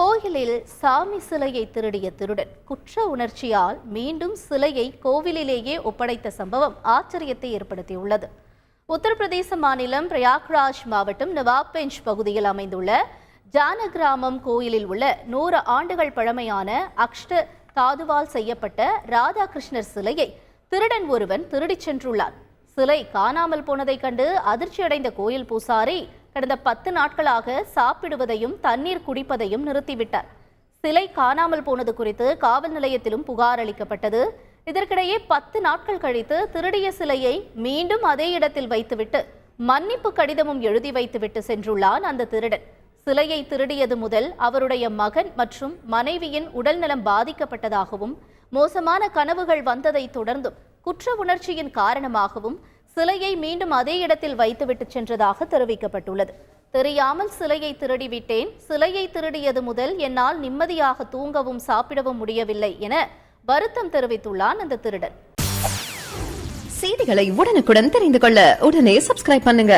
கோயிலில் சாமி சிலையை திருடிய திருடன். குற்ற உணர்ச்சியால் மீண்டும் சிலையை கோவிலிலேயே ஒப்படைத்த சம்பவம் ஆச்சரியத்தை ஏற்படுத்தியுள்ளது. உத்தரப்பிரதேச மாநிலம் பிரயாக்ராஜ் மாவட்டம் நவாப்பெஞ்ச் பகுதியில் அமைந்துள்ள ஜானகிராமம் கோயிலில் உள்ள நூறு ஆண்டுகள் பழமையான அக்ஷ்ட தாதுவால் செய்யப்பட்ட ராதாகிருஷ்ணர் சிலையை திருடன் ஒருவன் திருடிச் சென்றுள்ளார் சிலை காணாமல் போனதைக் கண்டு அதிர்ச்சியடைந்த கோயில் பூசாரி கடந்த பத்து நாட்களாக சாப்பிடுவதையும் தண்ணீர் குடிப்பதையும் நிறுத்திவிட்டார். சிலை காணாமல் போனது குறித்து காவல் நிலையத்திலும் புகார் அளிக்கப்பட்டது. இதற்கிடையே பத்து நாட்கள் கழித்து திருடிய சிலையை மீண்டும் அதே இடத்தில் வைத்துவிட்டு மன்னிப்பு கடிதமும் எழுதி வைத்துவிட்டு சென்றுள்ளான் அந்த திருடன். சிலையை திருடியது முதல் அவருடைய மகன் மற்றும் மனைவியின் உடல்நலம் பாதிக்கப்பட்டதாகவும் மோசமான கனவுகள் வந்ததை தொடர்ந்தும் குற்ற உணர்ச்சியின் காரணமாகவும் சிலையை மீண்டும் அதே இடத்தில் வைத்துவிட்டு சென்றதாக தெரிவிக்கப்பட்டுள்ளது. தெரியாமல் சிலையை திருடிவிட்டேன் சிலையை திருடியது முதல் என்னால் நிம்மதியாக தூங்கவும் சாப்பிடவும் முடியவில்லை என வருத்தம் தெரிவித்துள்ளான் அந்த திருடன். செய்திகளை உடனுக்குடன் தெரிந்து கொள்ள உடனே சப்ஸ்கிரைப் பண்ணுங்க.